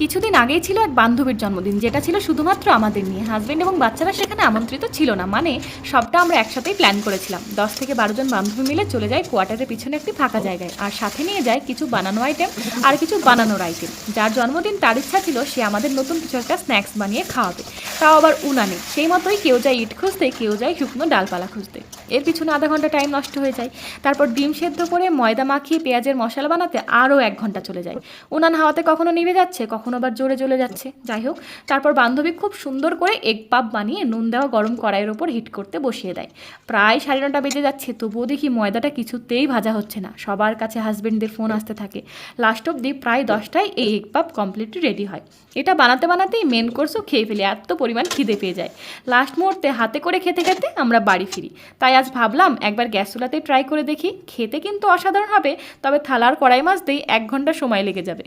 কিছুদিন আগেই ছিল এক বান্ধবীর জন্মদিন, যেটা ছিল শুধুমাত্র আমাদের নিয়ে। হাজবেন্ড এবং বাচ্চারা সেখানে আমন্ত্রিত ছিল না। মানে সবটা আমরা একসাথেই প্ল্যান করেছিলাম। দশ থেকে বারো জন বান্ধবী মিলে চলে যায় কোয়ার্টারের পিছনে একটি ফাঁকা জায়গায়। আর সাথে নিয়ে যায় কিছু বানানো আইটেম আর কিছু বানানোর আইটেম যার জন্মদিন তার ইচ্ছা ছিল সে আমাদের নতুন কিছু একটা স্ন্যাক্স বানিয়ে খাওয়াবে। তাও আবার উনানে। সেই মতোই কেউ যায় ইট খুঁজতে, কেউ যায় শুকনো ডালপালা খুঁজতে। এর পিছনে আধা ঘণ্টা টাইম নষ্ট হয়ে যায়। তারপর ডিম সেদ্ধ করে ময়দা মাখিয়ে পেঁয়াজের মশলা বানাতে আরও এক ঘণ্টা চলে যায়। উনান হাওয়াতে কখনো নিভে যাচ্ছে, কখনো আবার জোরে জ্বলে যাচ্ছে। যাই হোক, তারপর বান্ধবী খুব সুন্দর করে এগ পাপ বানিয়ে নুন দেওয়া গরম কড়াইয়ের ওপর হিট করতে বসিয়ে দেয়। প্রায় সাড়ে নটা বেজে যাচ্ছে, তবুও দেখি ময়দাটা কিছুতেই ভাজা হচ্ছে না। সবার কাছে হাজবেন্ডদের ফোন আসতে থাকে। লাস্ট অব্দি প্রায় দশটায় এই এগ পাপ কমপ্লিটলি রেডি হয়। এটা বানাতে বানাতেই মেন কোর্সও খেয়ে ফেলি, এত পরিমাণ খিদে পেয়ে যায়। লাস্ট মুহূর্তে হাতে করে খেতে খেতে আমরা বাড়ি ফিরি। তাই আজ ভাবলাম একবার গ্যাস চুলাতেই ট্রাই করে দেখি। খেতে কিন্তু অসাধারণ হবে, তবে থালার কড়াই মাজতেই এক ঘণ্টা সময় লেগে যাবে।